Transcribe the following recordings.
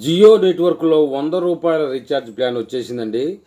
జియో నెట్వర్క్లో వంద రూపాయల రీఛార్జ్ ప్లాన్ వచ్చేసిందండి.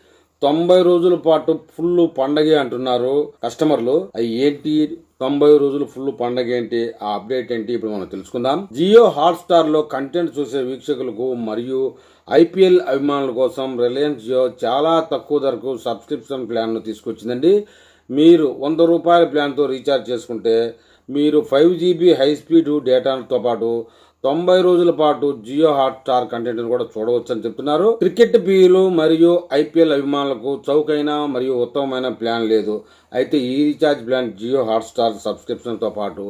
తొంభై రోజుల పాటు ఫుల్ పండగే అంటున్నారు కస్టమర్లు. అవి ఏంటి? తొంభై రోజులు ఫుల్ పండగ ఏంటి? ఆ అప్డేట్ ఏంటి? ఇప్పుడు మనం తెలుసుకుందాం. జియో హాట్స్టార్లో కంటెంట్ చూసే వీక్షకులకు మరియు ఐపీఎల్ అభిమానుల కోసం రిలయన్స్ జియో చాలా తక్కువ ధరకు సబ్స్క్రిప్షన్ ప్లాన్ను తీసుకొచ్చిందండి. మీరు వంద రూపాయల ప్లాన్తో రీఛార్జ్ చేసుకుంటే మీరు ఫైవ్ జీబీ హై స్పీడ్ డేటాతో పాటు తొంభై రోజుల పాటు జియో హాట్ స్టార్ కంటెంట్ కూడా చూడవచ్చు అని చెప్తున్నారు. క్రికెట్ ప్రియులు మరియు ఐపీఎల్ అభిమానులకు చౌకైన మరియు ఉత్తమమైన ప్లాన్ లేదు. అయితే ఈ recharge plan Jio Hotstar సబ్స్క్రిప్షన్తో పాటు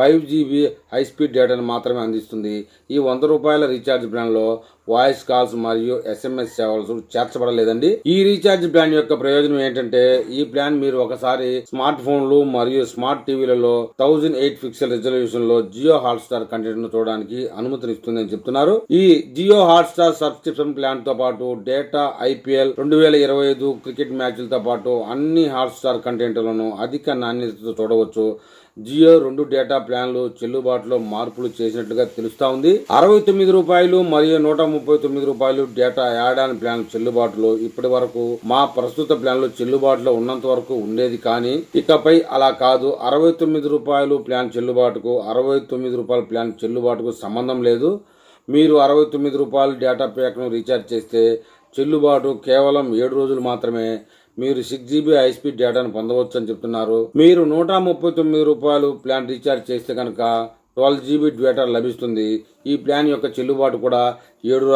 ఫైవ్ జీబీ హైస్పీడ్ డేటాను మాత్రమే అందిస్తుంది. ఈ వంద రూపాయల రీఛార్జ్ ప్లాన్లో వాయిస్ కాల్స్ మరియు ఎస్ఎంఎస్ సేవలు చేర్చబడలేదండి. ఈ రీఛార్జ్ ప్లాన్ యొక్క ప్రయోజనం ఏంటంటే ఈ ప్లాన్ మీరు ఒకసారి స్మార్ట్ ఫోన్లు మరియు స్మార్ట్ టీవీలలో థౌజండ్ ఎయిట్ పిక్సెల్ రిజల్యూషన్లో జియో హాట్స్టార్ కంటెంట్ను చూడడానికి అనుమతినిస్తుందని చెప్తున్నారు. ఈ జియో హాట్ స్టార్ సబ్స్క్రిప్షన్ ప్లాన్తో పాటు డేటా ఐపీఎల్ రెండు వేల ఇరవై ఐదు క్రికెట్ మ్యాచ్లతో పాటు అన్ని హాట్స్టార్ కంటెంట్లను అధిక నాణ్యతతో చూడవచ్చు. జియో రెండు డేటా ప్లాన్లు చెల్లుబాటులో మార్పులు చేసినట్లుగా తెలుస్తా ఉంది. అరవై తొమ్మిది రూపాయలు మరియు నూట ముప్పై తొమ్మిది రూపాయలు డేటా యాడ్ ఆన్ ప్లాన్ చెల్లుబాటులో ఇప్పటి వరకు మా ప్రస్తుత ప్లాన్లు చెల్లుబాటులో ఉన్నంత వరకు ఉండేది కానీ ఇకపై అలా కాదు. అరవై తొమ్మిది రూపాయలు ప్లాన్ చెల్లుబాటుకు అరవై తొమ్మిది రూపాయల ప్లాన్ చెల్లుబాటుకు సంబంధం లేదు. మీరు అరవై తొమ్మిది రూపాయలు డేటా ప్యాక్ను రీఛార్జ్ చేస్తే చెల్లుబాటు కేవలం ఏడు రోజులు మాత్రమే. మీరు సిక్స్ జీబీ హైస్పీడ్ డేటాను పొందవచ్చు అని చెప్తున్నారు. మీరు నూట ముప్పై తొమ్మిది రూపాయలు ప్లాన్ రీఛార్జ్ చేస్తే కనుక ట్వెల్వ్ జీబీ డేటా లభిస్తుంది. ఈ ప్లాన్ యొక్క చెల్లుబాటు కూడా ఏడు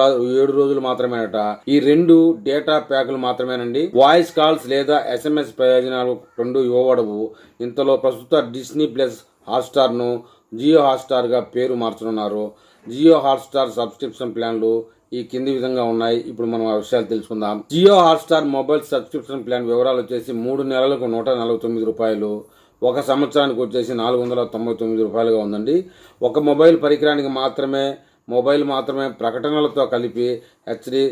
ఏడు రోజులు మాత్రమేనట ఈ రెండు డేటా ప్యాకులు మాత్రమేనండి. వాయిస్ కాల్స్ లేదా ఎస్ఎంఎస్ ప్రయోజనాలు రెండు ఇవ్వబడవు. ఇంతలో ప్రస్తుత డిస్నీ ప్లస్ హాట్స్టార్ను జియో హాట్స్టార్గా పేరు మార్చనున్నారు. జియో హాట్స్టార్ సబ్స్క్రిప్షన్ ప్లాన్లు ఈ కింది విధంగా ఉన్నాయి. ఇప్పుడు మనం ఆ విషయాలు తెలుసుకుందాం. Jio Hotstar mobile subscription plan వివరాలు వచ్చేసి మూడు నెలలకు నూట నలభై తొమ్మిది రూపాయలు ఒక సంవత్సరానికి వచ్చేసి నాలుగు వందల తొంభై తొమ్మిది రూపాయలుగా ఉందండి. ఒక మొబైల్ పరికరానికి మాత్రమే మొబైల్ మాత్రమే ప్రకటనలతో కలిపి హెచ్డి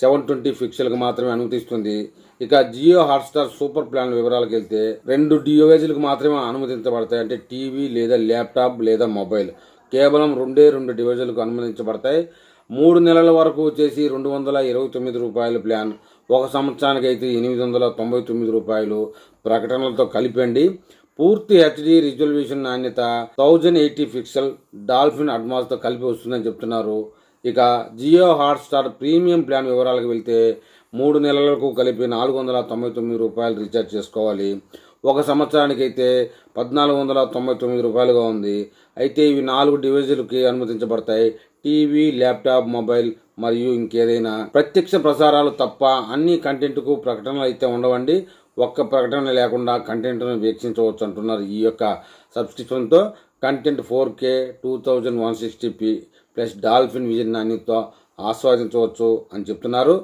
సెవెన్ ట్వంటీ ఫిక్సెల్కి మాత్రమే అనుమతిస్తుంది. ఇక జియో హాట్స్టార్ సూపర్ ప్లాన్ వివరాలకు వెళ్తే రెండు డివైజులకు మాత్రమే అనుమతించబడతాయి. అంటే టీవీ లేదా ల్యాప్టాప్ లేదా మొబైల్ కేవలం రెండే రెండు డివైజులకు అనుమతించబడతాయి. మూడు నెలల వరకు వచ్చేసి రెండు వందల ఇరవై తొమ్మిది రూపాయల ప్లాన్. ఒక సంవత్సరానికి అయితే ఎనిమిది వందల తొంభై తొమ్మిది రూపాయలు ప్రకటనలతో కలిపండి. పూర్తి హెచ్డి రిజల్యూషన్ నాణ్యత థౌజండ్ ఎయిటీ పిక్సెల్ డాల్ఫిన్ అడ్మాస్తో కలిపి వస్తుందని చెప్తున్నారు. ఇక జియో హాట్స్టార్ ప్రీమియం ప్లాన్ వివరాలకు వెళ్తే మూడు నెలలకు కలిపి నాలుగు వందల తొంభై తొమ్మిది రూపాయలు రీఛార్జ్ చేసుకోవాలి. ఒక సంవత్సరానికి అయితే పద్నాలుగు వందల తొంభై తొమ్మిది రూపాయలుగా ఉంది. అయితే ఇవి నాలుగు డివైజులకి అనుమతించబడతాయి. టీవీ ల్యాప్టాప్ మొబైల్ మరియు ఇంకేదైనా ప్రత్యక్ష ప్రసారాలు తప్ప అన్ని కంటెంట్కు ప్రకటనలు అయితే ఉండవండి. ఒక్క ప్రకటన లేకుండా కంటెంట్ను వీక్షించవచ్చు అంటున్నారు ఈ యొక్క సబ్స్క్రిప్షన్తో. Content four K two thousand one sixty P plus dolphin vision నాణ్యతతో ఆస్వాదించవచ్చు అని చెప్తున్నారు.